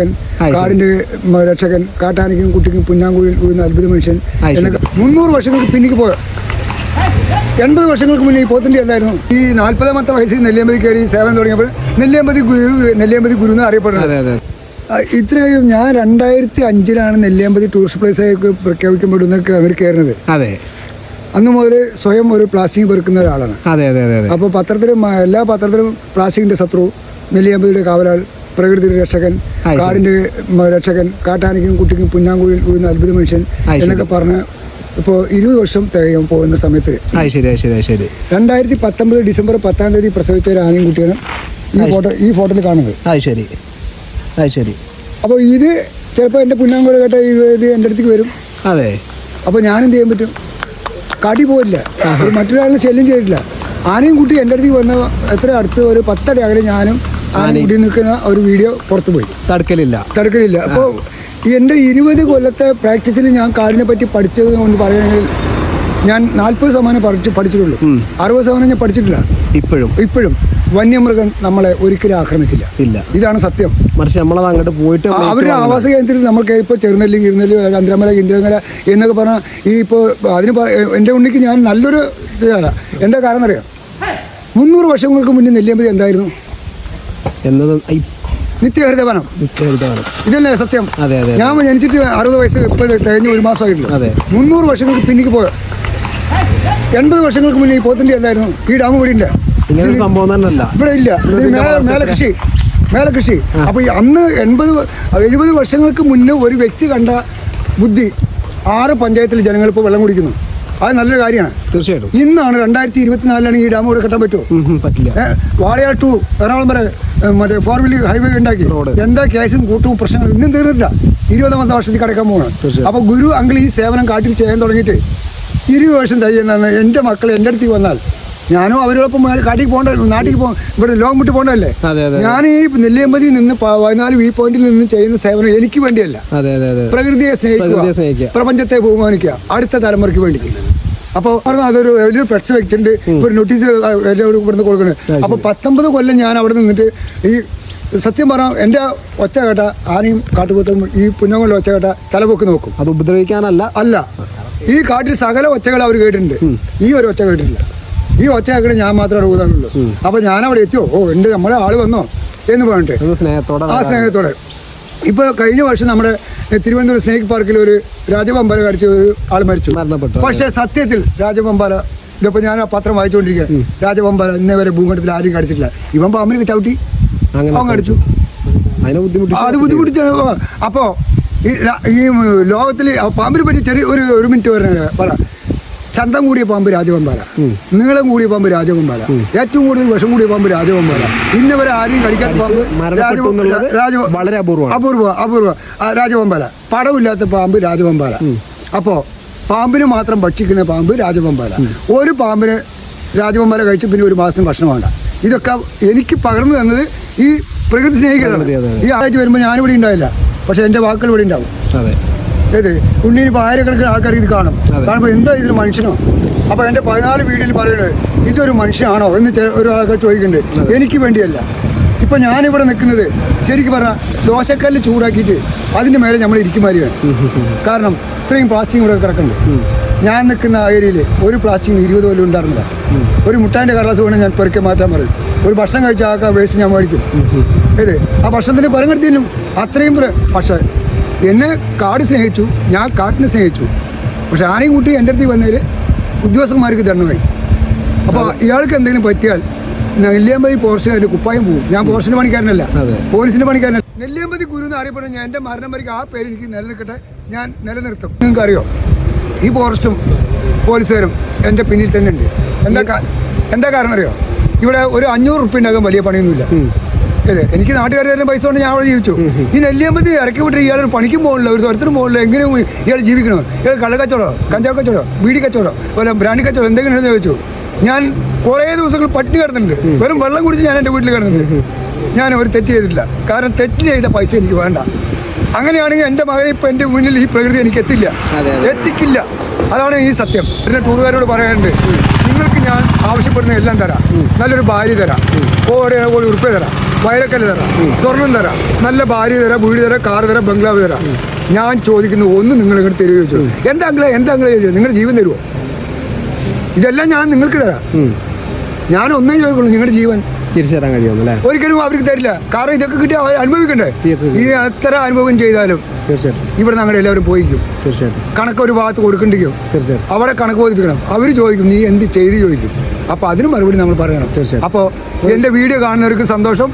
രക്ഷകൻ കാടിന്റെ രക്ഷകൻ കാട്ടാനയ്ക്കും കുട്ടിക്കും പുന്നാങ്കുഴിയിൽ വീഴുന്ന അത്ഭുത മനുഷ്യൻ എന്നൊക്കെ മുന്നൂറ് വർഷങ്ങൾക്ക് പിന്നിക്ക് പോയ എൺപത് വർഷങ്ങൾക്ക് മുന്നേ ഈ പോത്തിന്റെ എന്തായിരുന്നു? ഈ നാൽപ്പതാമത്തെ വയസ്സിൽ നെല്ലിയമ്പതി കയറി സേവനം തുടങ്ങിയപ്പോൾ നെല്ലിയമ്പതി ഗുരു നെല്ലിയമ്പതി ഗുരു എന്ന് അറിയപ്പെടുന്നത്. ഇത്രയും ഞാൻ രണ്ടായിരത്തി അഞ്ചിലാണ് നെല്ലിയമ്പതി ടൂറിസ്റ്റ് പ്ലേസ് ആയി പ്രഖ്യാപിക്കപ്പെടുന്നൊക്കെ അവർ കയറുന്നത്. അതെ. അന്ന് മുതൽ സ്വയം ഒരു പ്ലാസ്റ്റിക് പെറുക്കുന്ന ഒരാളാണ്. അതെ അതെ അതെ അതെ. അപ്പോൾ പത്രത്തിലും എല്ലാ പത്രത്തിലും പ്ലാസ്റ്റിക്കിന്റെ ശത്രു നെല്ലിയമ്പതിയുടെ കാവലാൾ പ്രകൃതിയുടെ രക്ഷകൻ കാടിന്റെ രക്ഷകൻ കാട്ടാനയ്ക്കും കുട്ടിക്കും പുന്നാങ്കുഴിയിൽ വീഴുന്ന അത്ഭുത മനുഷ്യൻ എന്നൊക്കെ പറഞ്ഞ് ഇപ്പോൾ ഇരുപത് വർഷം തികയും പോകുന്ന സമയത്ത് രണ്ടായിരത്തി പത്തൊമ്പത് ഡിസംബർ പത്താം തീയതി പ്രസവിച്ച ഒരു ആനയും കുട്ടിയാണ് ഈ ഫോട്ടോ ഈ ഫോട്ടോയിൽ കാണുന്നത്. ശരി. ശരി. അപ്പോൾ ഇത് ചിലപ്പോൾ എന്റെ പുന്നാങ്കുഴ കേട്ട ഇത് എന്റെ അടുത്തേക്ക് വരും. അതെ. അപ്പോൾ ഞാനെന്ത് ചെയ്യാൻ പറ്റും? കടി പോയില്ല മറ്റൊരാളിനെ ശല്യം ചെയ്തിട്ടില്ല. ആനയും കുട്ടി എന്റെ അടുത്തേക്ക് വന്ന എത്ര അടുത്ത് ഒരു പത്തടി അകലെ ഞാനും കുട്ടി നിൽക്കുന്ന ഒരു വീഡിയോ പുറത്തു പോയി. തടുക്കലില്ല. തടുക്കലില്ല. അപ്പോൾ എന്റെ ഇരുപത് കൊല്ലത്തെ പ്രാക്ടീസിൽ ഞാൻ കാടിനെ പറ്റി പഠിച്ചത് കൊണ്ട് പറയുകയാണെങ്കിൽ ഞാൻ നാൽപ്പത് ശതമാനം പഠിച്ചു പഠിച്ചിട്ടുള്ളൂ. അറുപത് ശതമാനം ഞാൻ പഠിച്ചിട്ടില്ല. ഇപ്പോഴും. ഇപ്പോഴും. വന്യമൃഗം നമ്മളെ ഒരിക്കലും ആക്രമിക്കില്ല. ഇല്ല. ഇതാണ് സത്യം. മറിച്ച് നമ്മളത് അങ്ങോട്ട് പോയിട്ട് അവരുടെ ആവാസ കേന്ദ്രത്തിൽ നമുക്ക് ഇപ്പോൾ ചെറുനെല്ലി കിരുനെല്ലി ചന്ദ്രമല ഇന്ദ്രമല എന്നൊക്കെ പറഞ്ഞാൽ ഈ ഇപ്പോൾ അതിന് എന്റെ ഉണ്ണിക്ക് ഞാൻ നല്ലൊരു ഇതാണ് എന്താ കാരണം അറിയാം മുന്നൂറ് വർഷങ്ങൾക്ക് മുന്നേ നെല്ലിയമ്പതി എന്തായിരുന്നു? എന്നത് നിത്യഹരിതവനം നിത്യഹരിതവനം. ഇതല്ലേ സത്യം? അതെ അതെ ഞാൻ ജനിച്ചിട്ട് അറുപത് വയസ്സ് ഇപ്പോൾ കഴിഞ്ഞ ഒരു മാസമായിട്ടുള്ളൂ അതെ. മുന്നൂറ് വർഷങ്ങൾക്ക് പിന്നിക്ക് പോയോ? എൺപത് വർഷങ്ങൾക്ക് മുന്നേ ഈ പോത്തിന്റെ എന്തായിരുന്നു? ഈ ഡാം ഇവിടെ ഇല്ല സംഭവം തന്നെ അല്ല ഇവിടെ ഇല്ല മേല കൃഷി. മേലെ കൃഷി. അപ്പൊ അന്ന് എൺപത് എഴുപത് വർഷങ്ങൾക്ക് മുന്നേ ഒരു വ്യക്തി കണ്ട ബുദ്ധി ആറ് പഞ്ചായത്തിലെ ജനങ്ങൾ ഇപ്പോൾ വെള്ളം കുടിക്കുന്നു. അത് നല്ലൊരു കാര്യമാണ്. തീർച്ചയായിട്ടും. ഇന്നാണ് രണ്ടായിരത്തി ഇരുപത്തിനാലിലാണ് ഈ ഡാം ഇവിടെ കെട്ടാൻ പറ്റുമോ? പറ്റില്ല. വാളയാർ ടു എറണാകുളം വരെ മറ്റേ ഫോർ വീലർ ഹൈവേ ഉണ്ടാക്കി. എന്താ കേസും കൂട്ടവും പ്രശ്നങ്ങളും? ഇന്നും തീർന്നിട്ടില്ല. ഇരുപതാമത്തെ വർഷത്തിൽ കിടക്കാൻ പോകണം അപ്പൊ അപ്പോൾ ഗുരു അങ്കിൾ ഈ സേവനം കാട്ടിൽ ചെയ്യാൻ തുടങ്ങിയിട്ട് ഇരുപത് വർഷം തയ്യുന്ന എന്റെ മക്കൾ എന്റെ അടുത്തേക്ക് വന്നാൽ. ഞാനും അവരോടൊപ്പം കാട്ടിൽ പോകണ്ട നാട്ടിൽ പോ ഇവിടെ ലോകം വിട്ട് പോകണ്ടല്ലേ ഞാൻ ഈ നെല്ലിയമ്പതി നിന്ന് പതിനാല് വ്യൂ പോയിന്റിൽ നിന്ന് ചെയ്യുന്ന സേവനം എനിക്ക് വേണ്ടിയല്ല. പ്രകൃതിയെ സ്നേഹിക്കുക. പ്രപഞ്ചത്തെ ബഹുമാനിക്കുക. അടുത്ത തലമുറയ്ക്ക് വേണ്ടി. അപ്പോൾ പറഞ്ഞു അതൊരു വലിയൊരു പ്രശ്നം വെച്ചിട്ടുണ്ട്. ഇപ്പൊ ഒരു നോട്ടീസ് എല്ലാവരും ഇവിടുന്ന് കൊടുക്കുന്നത് അപ്പോൾ പത്തൊമ്പത് കൊല്ലം ഞാൻ അവിടെ നിന്നിട്ട് ഈ സത്യം പറഞ്ഞാൽ എന്റെ ഒച്ച കേട്ട ആനയും കാട്ടുപോത്തും ഈ പുന്നങ്ങളുടെ ഒച്ച കേട്ട തലപൊക്കി നോക്കും. അത് ഉപദ്രവിക്കാനല്ല? അല്ല. ഈ കാട്ടിൽ സകല ഒച്ചകൾ അവർ കേട്ടിട്ടുണ്ട്. ഈ ഒരു ഒച്ച കേട്ടിട്ടില്ല. ഈ ഒച്ച കേൾക്കണ ഞാൻ മാത്രമേ അവിടെ ഊതാനുള്ളൂ അപ്പോൾ ഞാൻ അവിടെ എത്തിയോ? ഓ ഉണ്ട്. നമ്മളെ ആൾ വന്നോ? എന്ന് പറഞ്ഞിട്ട്. ആ സ്നേഹത്തോടെ. ഇപ്പോൾ കഴിഞ്ഞ വർഷം നമ്മുടെ തിരുവനന്തപുരം സ്നേഹ് പാർക്കിൽ ഒരു രാജപമ്പാല കടിച്ച ഒരു ആൾ മരിച്ചു. മരണപ്പെട്ടു പക്ഷേ സത്യത്തിൽ രാജപമ്പാല ഇതിപ്പോൾ ഞാൻ ആ പത്രം വായിച്ചുകൊണ്ടിരിക്കുകയാണ് രാജപമ്പാല ഇന്നേ വരെ ഭൂഖണ്ഡത്തിൽ ആരും കടിച്ചിട്ടില്ല ഇവൻ പാമ്പിനൊക്കെ ചവിട്ടി. അങ്ങനെ അവൻ കടിച്ചു അതിനെ ബുദ്ധിമുട്ടി അത് ബുദ്ധിമുട്ടിച്ച. അപ്പോൾ ഈ ഈ ലോകത്തിൽ പാമ്പിനെ പറ്റി ചെറിയ ഒരു ഒരു മിനിറ്റ് പറഞ്ഞ പറ. ചന്തം കൂടിയ പാമ്പ് രാജകുമ്പാല നീളം കൂടിയ പാമ്പ് രാജകുമ്പാല ഏറ്റവും കൂടുതൽ വിഷം കൂടിയ പാമ്പ് രാജകുമ്പാല ഇന്ന് വരെ ആരെയും കഴിക്കാത്ത പാമ്പ് രാജ വളരെ അപൂർവ അപൂർവ. ആ, രാജവമ്പാല. പടവില്ലാത്ത പാമ്പ് രാജവമ്പാല. അപ്പോ പാമ്പിന് മാത്രം ഭക്ഷിക്കുന്ന പാമ്പ് രാജവമ്പാല. ഒരു പാമ്പിന് രാജവമ്പാല കഴിച്ച് പിന്നെ ഒരു മാസത്തിന് ഭക്ഷണം വേണ്ട. ഇതൊക്കെ എനിക്ക് പകർന്നു തന്നത് ഈ പ്രകൃതി സ്നേഹികളാണ്. ഈ ആഴ്ച വരുമ്പോൾ ഞാനിവിടെ ഉണ്ടാവില്ല. പക്ഷെ എന്റെ വാക്കുകൾ ഇവിടെ ഉണ്ടാവും. അതെ. ഏത്? ഉണ്ണിന് ഇപ്പോൾ ആയിരക്കണക്കിന് ആൾക്കാർ ഇത് കാണും. കാണുമ്പോൾ എന്താ ഇതൊരു മനുഷ്യനോ? അപ്പോൾ എന്റെ പതിനാല് വീഡിയോയിൽ പറയുന്നത് ഇതൊരു മനുഷ്യനാണോ എന്ന് ഒരാൾക്ക് ഒരു ചോദിക്കുന്നുണ്ട്. എനിക്ക് വേണ്ടിയല്ല. ഇപ്പം ഞാനിവിടെ നിൽക്കുന്നത് ശരിക്കും പറഞ്ഞാൽ ദോശക്കല്ല് ചൂടാക്കിയിട്ട് അതിന്റെ മേലെ നമ്മൾ ഇരിക്കുമാരിയാണ് കാരണം ഇത്രയും പ്ലാസ്റ്റിക് ഇവിടെ കിടക്കുന്നുണ്ട്. ഞാൻ നിൽക്കുന്ന ഏരിയയിൽ ഒരു പ്ലാസ്റ്റിക് ഇരുപത് കൊല്ലം ഉണ്ടായിരുന്നില്ല. ഒരു മുട്ടാന്റെ കടലാസ് വേണം ഞാൻ പെറുക്കി മാറ്റാൻ പറയും. ഒരു ഭക്ഷണം കഴിച്ച ആൾക്കാർ വേസ്റ്റ് ഞാൻ മേടിക്കും. ഏത്? ആ ഭക്ഷണത്തിന് കുരങ്ങെടുത്തിനും അത്രയും പക്ഷേ എന്നെ കാട് സ്നേഹിച്ചു ഞാൻ കാട്ടിനെ സ്നേഹിച്ചു. പക്ഷെ ആരെയും കൂട്ടി എന്റെ അടുത്ത് വന്നതിൽ ഉദ്യോഗസ്ഥന്മാർക്ക് ദണ്ണമായി അപ്പോൾ ഇയാൾക്ക് എന്തെങ്കിലും പറ്റിയാൽ നെല്ലിയമ്പതി അതിന്റെ കുപ്പായം പോകും ഞാൻ പോർഷന്റെ പണിക്കാരനല്ല. പോലീസിന്റെ പണിക്കാരനല്ല. നെല്ലിയമ്പതി ഗുരു എന്ന് അറിയപ്പെടുന്ന ഞാൻ എന്റെ മരണം വരെയ്ക്ക് ആ പേര് എനിക്ക് നിലനിൽക്കട്ടെ. ഞാൻ നിലനിർത്തും. നിങ്ങൾക്ക് അറിയോ ഈ ഫോറസ്റ്റും പോലീസുകാരും എന്റെ പിന്നിൽ തന്നെ ഉണ്ട് എന്താ എന്താ കാരണം അറിയോ ഇവിടെ ഒരു അഞ്ഞൂറ് ഉറുപ്പ്യ ഉണ്ടാകാൻ വലിയ പണിയൊന്നുമില്ല. അതെ എനിക്ക് നാട്ടുകാരുടെ തരുന്ന പൈസ കൊണ്ട് ഞാൻ അവിടെ ജീവിച്ചു. ഈ നെല്ലിയമ്പതി ഇറക്കി വിട്ട് ഇയാൾ ഒരു പണിക്കും പോകണില്ല ഒരു സ്ഥലത്തിനും പോകണില്ല എങ്ങനെയും ഇയാൾ ജീവിക്കണം? ഇയാൾ കള്ളക്കച്ചവടോ കഞ്ചാവ് കച്ചവടോ ബീഡി കച്ചവടോ അതുപോലെ ബ്രാൻഡി കച്ചവടം എന്തെങ്കിലും ചോദിച്ചു. ഞാൻ കുറേ ദിവസങ്ങൾ പട്ടി കിടന്നിട്ടുണ്ട്. വെറും വെള്ളം കുടിച്ച് ഞാൻ എന്റെ വീട്ടിൽ കിടന്നിട്ടുണ്ട്. ഞാൻ ഒരു തെറ്റ് ചെയ്തിട്ടില്ല. കാരണം തെറ്റ് ചെയ്ത പൈസ എനിക്ക് വേണ്ട. അങ്ങനെയാണെങ്കിൽ എന്റെ മകനെ ഇപ്പം എന്റെ മുന്നിൽ ഈ പ്രകൃതി എനിക്ക് എത്തില്ല. എത്തിക്കില്ല. അതാണ് ഈ സത്യം. പിന്നെ ടൂറുകാരോട് പറയാനുണ്ട് നിങ്ങൾക്ക് ഞാൻ ആവശ്യപ്പെടുന്ന എല്ലാം തരാം. നല്ലൊരു ഭാര്യ തരാം. കോടി കോടി ഉറുപ്പ്യ തരാം. വയലക്കല്ല് തരാം സ്വർണം തരാം നല്ല ഭാര്യ തരാം വീട് തരാം കാർ തരാം ബംഗ്ലാവ് തരാം. ഞാൻ ചോദിക്കുന്ന ഒന്ന് നിങ്ങൾ ഇങ്ങോട്ട് തരുമോ ചോദിച്ചു. എന്താ അങ്ങളെ എന്താ അങ്ങളെ ചോദിച്ചു. നിങ്ങൾ ജീവൻ തരുമോ ഇതെല്ലാം ഞാൻ നിങ്ങൾക്ക് തരാം. ഞാൻ ഒന്നേ ചോദിക്കുള്ളൂ നിങ്ങളുടെ ജീവൻ. തിരിച്ചു തരാൻ അല്ലേ? ഒരിക്കലും അവർക്ക് തരില്ല. കാരണം ഇതൊക്കെ കിട്ടി അവർ അനുഭവിക്കണ്ടേ? തീർച്ചയായും. ഈ എത്ര അനുഭവം ചെയ്താലും തീർച്ചയായിട്ടും. ഇവിടെ നിന്ന് എല്ലാവരും പോയിക്കും തീർച്ചയായിട്ടും. കണക്ക് ഒരു ഭാഗത്ത് കൊടുക്കണ്ടിരിക്കും തീർച്ചയായിട്ടും. അവിടെ കണക്ക് ബോധിപ്പിക്കണം. അവർ ചോദിക്കും നീ എന്ത് ചെയ്ത്? ചോദിക്കും. അപ്പോൾ അതിന് മറുപടി നമ്മൾ പറയണം. തീർച്ചയായും. അപ്പോൾ എന്റെ വീഡിയോ കാണുന്നവർക്ക് സന്തോഷം.